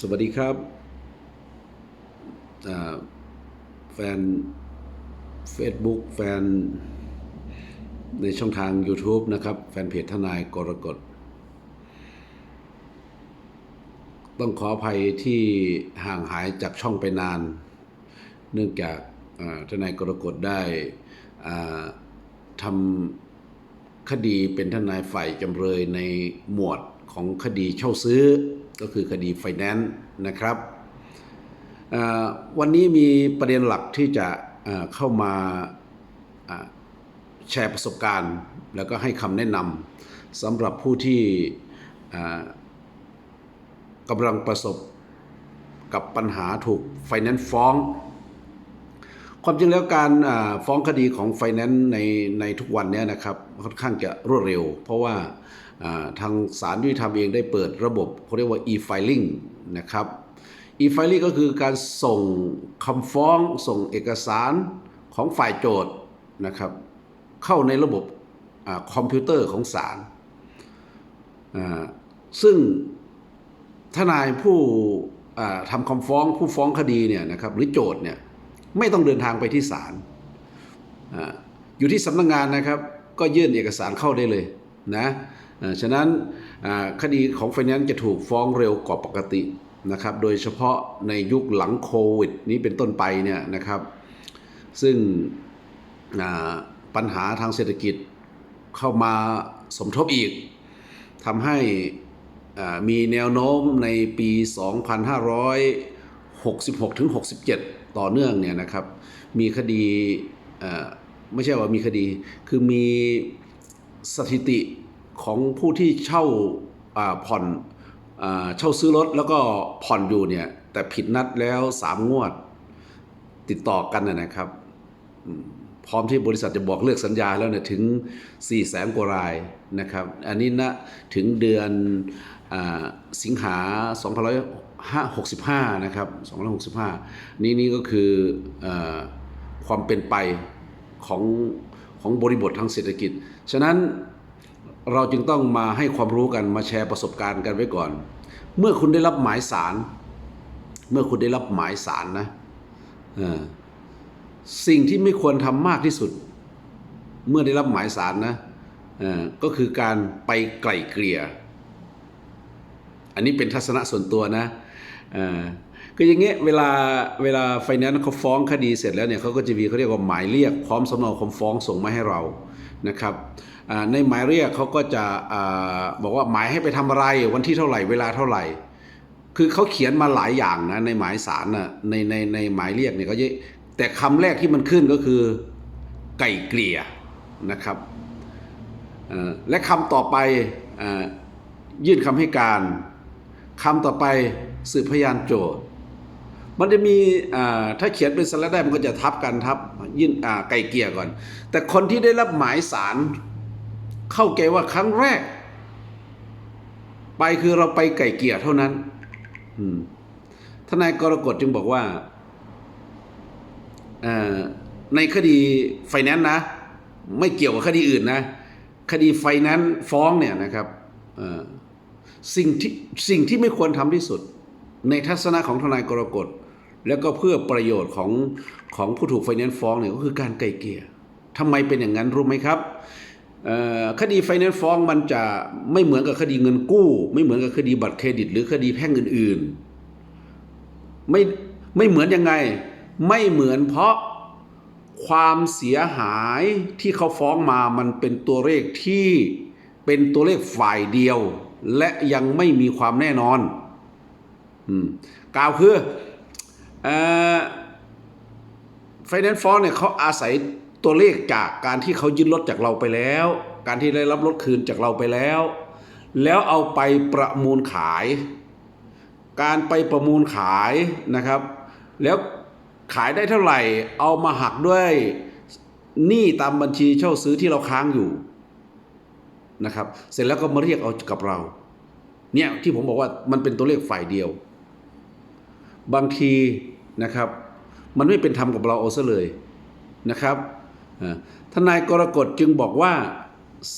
สวัสดีครับแฟน Facebook แฟนในช่องทาง YouTube นะครับ แฟนเพจทนายกรกฎ ต้องขออภัยที่ห่างหายจากช่องไปนาน เนื่องจากทนายกรกฎได้ทำคดีเป็นทนายฝ่ายจำเลยในหมวด ของคดีเช่าซื้อก็คือคดีไฟแนนซ์นะครับวันนี้มีประเด็นหลักที่จะเข้ามาแชร์ประสบการณ์ แล้วก็ให้คำแนะนำสำหรับผู้ที่กำลังประสบกับปัญหาถูกไฟแนนซ์ฟ้อง ความจริงแล้วการฟ้องคดีของไฟแนนซ์ในในทุกวันนี้นะครับค่อนข้างจะรวดเร็ว เพราะว่าทางศาลยุติธรรมเองได้เปิดระบบเขาเรียกว่า e-filing นะครับ e-filing ก็คือการส่งคำฟ้องส่งเอกสารของฝ่ายโจทย์นะครับเข้าในระบบอคอมพิวเตอร์ของศาลซึ่งทนายผู้ทำคำฟ้องผู้ฟ้องคดีเนี่ยนะครับหรือโจทย์เนี่ย ไม่ต้องเดินทางไปที่ศาลอยู่ที่สำนักงานนะครับ ก็ยื่นเอกสารเข้าได้เลยนะฉะนั้นคดีของไฟแนนซ์จะถูกฟ้องเร็วกว่าปกตินะครับ โดยเฉพาะในยุคหลังโควิด นี้เป็นต้นไปเนี่ยนะครับ ซึ่งปัญหาทางเศรษฐกิจเข้ามาสมทบอีกทำให้มีแนวโน้มในปี 2566ถึง67 ต่อเนื่องเนี่ยนะครับ มีคดีไม่ใช่ว่ามีคดี คือมีสถิติของผู้ที่เช่าผ่อนเช่าซื้อรถแล้วก็ผ่อนอยู่เนี่ย แต่ผิดนัดแล้ว3งวดติดต่อกันนะครับ พร้อมที่บริษัทจะบอกเลิกสัญญาแล้วเนี่ยถึง4 0 0แสนกว่ารายนะครับ อันนี้นะถึงเดือนอสิงหา2565 นะครับ2565 นี่นี่ก็คืออความเป็นไปของของบริบททางเศรษฐกิจ ฉะนั้นเราจึงต้องมาให้ความรู้กันมาแชร์ประสบการณ์กันไว้ก่อน เมื่อคุณได้รับหมายสาร เมื่อคุณได้รับหมายสารนะ สิ่งที่ไม่ควรทำมากที่สุด เมื่อได้รับหมายสารนะก็คือการไปไกล่เกลี่ย อันนี้เป็นทัศนะส่วนตัวนะคืออย่างเงี้ยเวลาเวลาไฟแนนซ์เขาฟ้องคดีเสร็จแล้วเนี่ยเขาก็จะมีเขาเรียกว่าหมายเรียก พร้อมสำเนาคำฟ้องส่งมาให้เรานะครับในหมายเรียกเขาก็จะอบอกว่าหมายให้ไปทำอะไรวันที่เท่าไหร่เวลาเท่าไหร่ คือเขาเขียนมาหลายอย่างนะในหมายสารนะในในในหมายเรียกเนี่ยเขาจะ แต่คำแรกที่มันขึ้นก็คือไก่เกลี่ยนะครับและคำต่อไปอยื่นคำให้การคำต่อไปสืบพยานโจทย์ มันจะมีถ้าเขียนเป็นสไลด์ได้มันก็จะทับกันทับยื่นไก่เกลี่ยก่อน แต่คนที่ได้รับหมายสารเข้าใจว่าครั้งแรก ไปคือเราไปไก่เกลี่ยเท่านั้นทนายกรกฎจึงบอกว่า ในคดีไฟแนนซ์นะ ไม่เกี่ยวกับคดีอื่นนะ คดีไฟแนนซ์ฟ้องเนี่ยนะครับสิ่งที่สิ่งที่ไม่ควรทำที่สุด ในทัศนะของทนายกรกฎแล้วก็เพื่อประโยชน์ของของผู้ถูกไฟแนนซ์ฟ้องเนี่ยก็คือการไกล่เกลี่ยทำไมเป็นอย่างนั้นรู้ไหมครับคดีไฟแนนซ์ฟ้องมันจะไม่เหมือนกับคดีเงินกู้ ไม่เหมือนกับคดีบัตรเครดิต หรือคดีแพ่งอื่นๆไม่ไม่เหมือนยังไง ไม่เหมือนเพราะความเสียหายที่เขาฟ้องมามันเป็นตัวเลขที่เป็นตัวเลขฝ่ายเดียว และยังไม่มีความแน่นอนอกล่าวคือไฟแนนซ์ฟ้องเนี่ยเขาอาศัยตัวเลขจากการที่เขายึดรถจากเราไปแล้ว การที่ได้รับรถคืนจากเราไปแล้ว แล้วเอาไปประมูลขาย การไปประมูลขายนะครับ แล้ว ขายได้เท่าไหร่ เอามาหักด้วยหนี้ตามบัญชีเช่าซื้อที่เราค้างอยู่นะครับ เสร็จแล้วก็มาเรียกเอากับเรา เนี่ยที่ผมบอกว่ามันเป็นตัวเลขฝ่ายเดียว บางทีนะครับ มันไม่เป็นธรรมกับเราเอาซะเลยนะครับทนายกรกฎจึงบอกว่า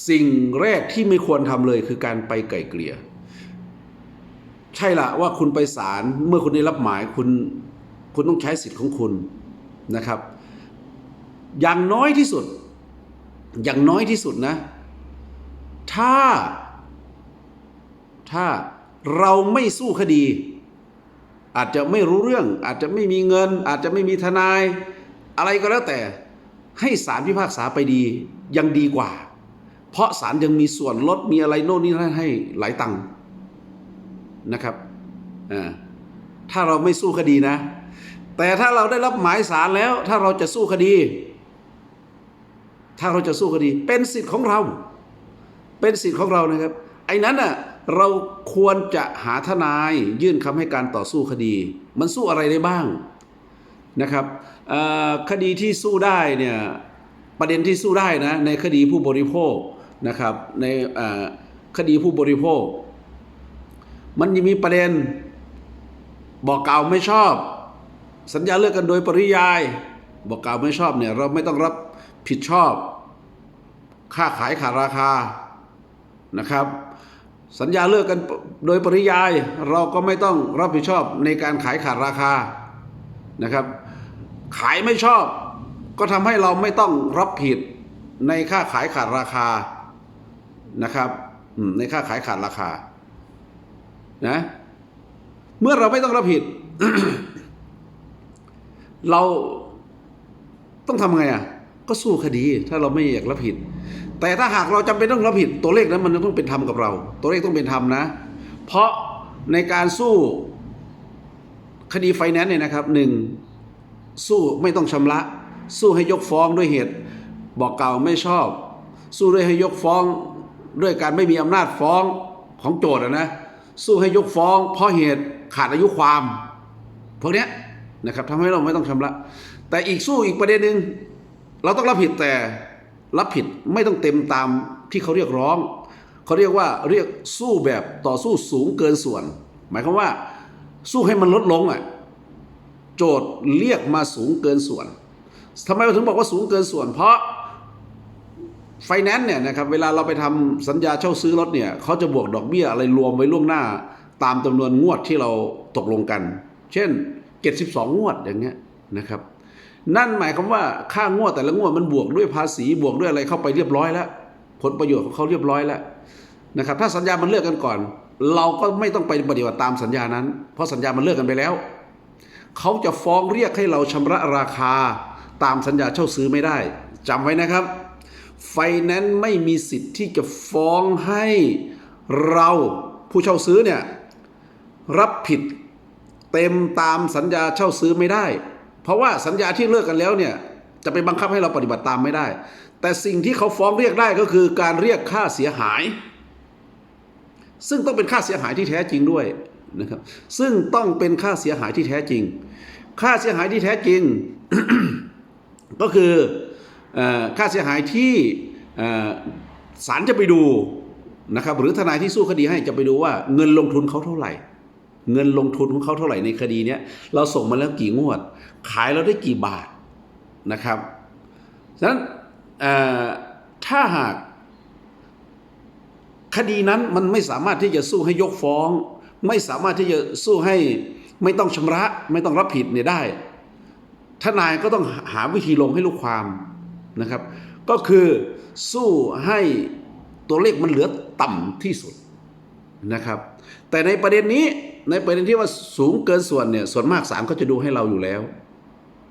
สิ่งแรกที่ไม่ควรทำเลยคือการไปไก่เกลี่ย ใช่ละว่าคุณไปศาลเมื่อคุณได้รับหมายคุณ คุณต้องใช้สิทธิ์ของคุณนะครับ อย่างน้อยที่สุด อย่างน้อยที่สุดนะ ถ้า ถ้าเราไม่สู้คดี อาจจะไม่รู้เรื่อง อาจจะไม่มีเงิน อาจจะไม่มีทนาย อะไรก็แล้วแต่ ให้ศาลพิพากษาไปดียังดีกว่า เพราะศาลยังมีส่วนลดมีอะไรโน่นนี่นั่นให้หลายตังค์นะครับอ่า ถ้าเราไม่สู้คดีนะ แต่ถ้าเราได้รับหมายศาลแล้ว ถ้าเราจะสู้คดี ถ้าเราจะสู้คดี เป็นสิทธิ์ของเรา เป็นสิทธิ์ของเรานะครับ ไอ้นั้นน่ะเราควรจะหาทนายยื่นคำให้การต่อสู้คดี มันสู้อะไรได้บ้างนะครับคดีที่สู้ได้เนี่ยประเด็นที่สู้ได้นะในคดีผู้บริโภคนะครับในคดีผู้บริโภค มันยังมีประเด็น บอกกล่าวไม่ชอบ สัญญาเลิกกันโดยปริยาย บอกกล่าวไม่ชอบเนี่ยเราไม่ต้องรับผิดชอบ ค่าขายขาดราคานะครับ สัญญาเลิกกันโดยปริยาย เราก็ไม่ต้องรับผิดชอบในการขายขาดราคานะครับ ขายไม่ชอบ ก็ทำให้เราไม่ต้องรับผิดในค่าขายขาดราคานะครับในค่าขายขาดราคานะ เมื่อเราไม่ต้องรับผิด เราต้องทำไงอะ ก็สู้คดี ถ้าเราไม่อยากรับผิด แต่ถ้าหากเราจำเป็นต้องรับผิด ตัวเลขนั้นมันต้องเป็นธรรมกับเรา ตัวเลขต้องเป็นธรรมนะ เพราะในการสู้คดีไฟแนนซ์เนี่ยนะครับหนึ่งสู้ไม่ต้องชำระ สู้ให้ยกฟ้องด้วยเหตุ บอกกล่าวไม่ชอบ สู้ด้วยให้ยกฟ้อง ด้วยการไม่มีอำนาจฟ้องของโจทย์นะ สู้ให้ยกฟ้องเพราะเหตุขาดอายุความพวกเนี้ยนะครับทำให้เราไม่ต้องชำระ แต่อีกสู้อีกประเด็นหนึ่งเราต้องรับผิดแต่รับผิดไม่ต้องเต็มตามที่เขาเรียกร้อง เขาเรียกว่าเรียกสู้แบบต่อสู้สูงเกินส่วน หมายความว่า สู้ให้มันลดลงอะโจทย์เรียกมาสูงเกินส่วนทำไมเราถึงบอกว่าสูงเกินส่วน เพราะ ไฟแนนซ์เนี่ยนะครับเวลาเราไปทำสัญญาเช่าซื้อรถเนี่ยเขาจะบวกดอกเบี้ยอะไรรวมไว้ล่วงหน้า ตามจำนวนงวดที่เราตกลงกัน เช่น 72 งวดอย่างเงี้ยนะครับนั่นหมายความว่าค่างวดแต่ละงวดมันบวกด้วยภาษีบวกด้วยอะไรเข้าไปเรียบร้อยแล้ว ผลประโยชน์ของเขาเรียบร้อยแล้วนะครับถ้าสัญญามันเลิกกันก่อน เราก็ไม่ต้องไปปฏิบัติตามสัญญานั้น เพราะสัญญามันเลิกกันไปแล้วเขาจะฟ้องเรียกให้เราชำระราคาตามสัญญาเช่าซื้อไม่ได้จำไว้นะครับ ไฟแนนซ์ไม่มีสิทธิ์ที่จะฟ้องให้เราผู้เช่าซื้อเนี่ยรับผิดเต็มตามสัญญาเช่าซื้อไม่ได้ เพราะว่าสัญญาที่เลิกกันแล้วเนี่ยจะไปบังคับให้เราปฏิบัติตามไม่ได้ แต่สิ่งที่เขาฟ้องเรียกได้ก็คือการเรียกค่าเสียหาย ซึ่งต้องเป็นค่าเสียหายที่แท้จริงด้วยนะครับ ซึ่งต้องเป็นค่าเสียหายที่แท้จริง ค่าเสียหายที่แท้จริง ก็คือ ค่าเสียหายที่ศาลจะไปดูนะครับหรือทนายที่สู้คดีให้จะไปดูว่าเงินลงทุนเขาเท่าไหร่ เงินลงทุนของเขาเท่าไหร่ในคดีเนี้ยเราส่งมาแล้วกี่งวด ขายเราได้กี่บาทนะครับฉะนั้นถ้าหากคดีนั้นมันไม่สามารถที่จะสู้ให้ยกฟ้อง ไม่สามารถที่จะสู้ให้ไม่ต้องชำระ ไม่ต้องรับผิดเนี่ยได้ ทนายก็ต้องหาวิธีลงให้ลูกความ นะครับ ก็คือสู้ให้ตัวเลขมันเหลือต่ำที่สุดนะครับ แต่ในประเด็นนี้ในประเด็นที่ว่าสูงเกินส่วนเนี่ยส่วนมากศาลก็จะดูให้เราอยู่แล้ว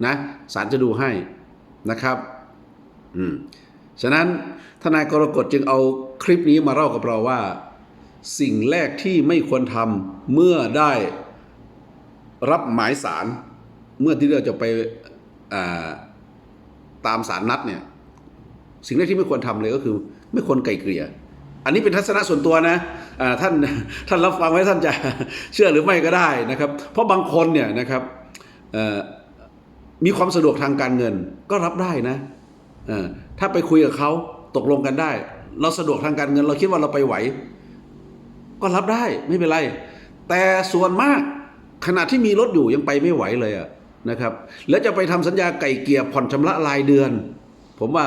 นะศาลจะดูให้นะครับอืมฉะนั้นทนายกรกฎจึงเอาคลิปนี้มาเล่ากับเราว่า สิ่งแรกที่ไม่ควรทำเมื่อได้รับหมายสารเมื่อที่เราจะไปอ่า ตามสารนัดเนี่ย สิ่งแรกที่ไม่ควรทำเลยก็คือ ไม่ควรไกลเกลี่ย อันนี้เป็นทัศนะส่วนตัวนะท่านท่านรับฟังไว้ท่านจะเชื่อหรือไม่ก็ได้นะครับ เพราะบางคนเนี่ยนะครับมีความสะดวกทางการเงินก็รับได้นะถ้าไปคุยกับเขาตกลงกันได้ เราสะดวกทางการเงิน เราคิดว่าเราไปไหว ก็รับได้ไม่เป็นไร แต่ส่วนมากขณะที่มีรถอยู่ยังไปไม่ไหวเลยอะ นะครับ แล้วจะไปทำสัญญาไก่เกลี่ยผ่อนชำระรายเดือน ผมว่า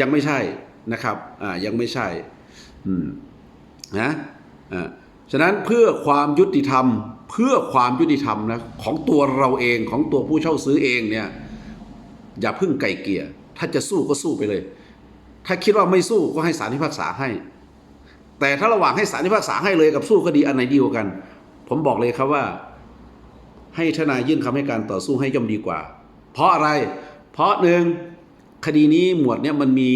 ยังไม่ใช่นะครับยังไม่ใช่นะฉะนั้นเพื่อความยุติธรรมเพื่อความยุติธรรมนะของตัวเราเองของตัวผู้เช่าซื้อเองเนี่ยอย่าพึ่งไก่เกลี่ยถ้าจะสู้ก็สู้ไปเลย ถ้าคิดว่าไม่สู้ก็ให้ศาลพิพากษาให้ แต่ถ้าระหว่างให้ศาลพิพากษาให้เลยกับสู้คดีอันไหนดีกว่ากัน ผมบอกเลยครับว่า ให้ทนายยื่นคำให้การต่อสู้ให้ย่อมดีกว่า เพราะอะไร เพราะหนึ่งคดีนี้หมวดเนี่ยมันมี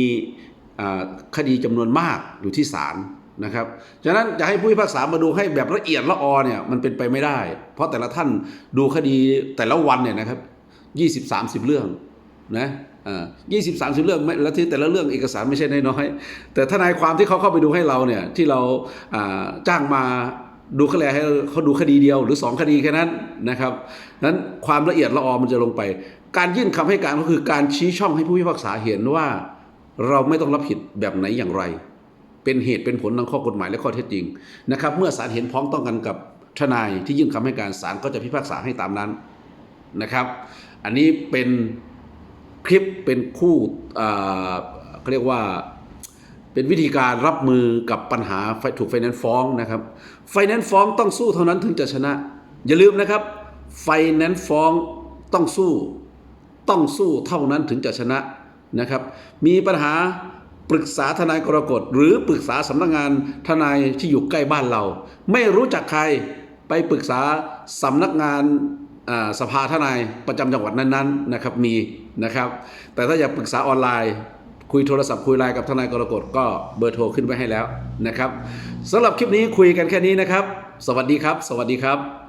คดีจำนวนมากอยู่ที่ศาลนะครับ ฉะนั้นจะให้ผู้พิพากษามาดูให้แบบละเอียดละออเนี่ยมันเป็นไปไม่ได้ เพราะแต่ละท่านดูคดีแต่ละวันเนี่ยนะครับยี่สิบสามสิบเรื่องนะยี่สิบสามสิบเรื่องแล้วที่แต่ละเรื่องเอกสารไม่ใช่น้อยๆแต่ทนายความที่เขาเข้าไปดูให้เราเนี่ยที่เราจ้างมา ดูคดีให้เขาดูคดีเดียว หรือสองคดีแค่นั้นนะครับนั้นความละเอียดละออมันจะลงไป การยื่นคำให้การก็คือการชี้ช่องให้ผู้พิพากษาเห็นว่า เราไม่ต้องรับผิดแบบไหนอย่างไร เป็นเหตุเป็นผลทางข้อกฎหมายและข้อเท็จจริงนะครับ เมื่อศาลเห็นพ้องต้องกันกับทนายที่ยื่นคำให้การศาลก็จะพิพากษาให้ตามนั้นนะครับ อันนี้เป็นคลิปเป็นคู่เขาเรียกว่า เป็นวิธีการรับมือกับปัญหาไฟถูกไฟแนนซ์ฟ้องนะครับไฟแนนซ์ฟ้องต้องสู้เท่านั้นถึงจะชนะ อย่าลืมนะครับไฟแนนซ์ฟ้องต้องสู้ ต้องสู้เท่านั้นถึงจะชนะนะครับ มีปัญหาปรึกษาทนายกรกฎหรือปรึกษาสำนักงานทนายที่อยู่ใกล้บ้านเรา ไม่รู้จักใครไปปรึกษาสำนักงานสภาทนายประจำจังหวัดนั้นๆนะครับมีนะครับ แต่ถ้าอยากปรึกษาออนไลน์ คุยโทรศัพท์คุยไลน์กับทนายกรกฎก็เบอร์โทรขึ้นไว้ให้แล้วนะครับสำหรับคลิปนี้คุยกันแค่นี้นะครับ สวัสดีครับ สวัสดีครับ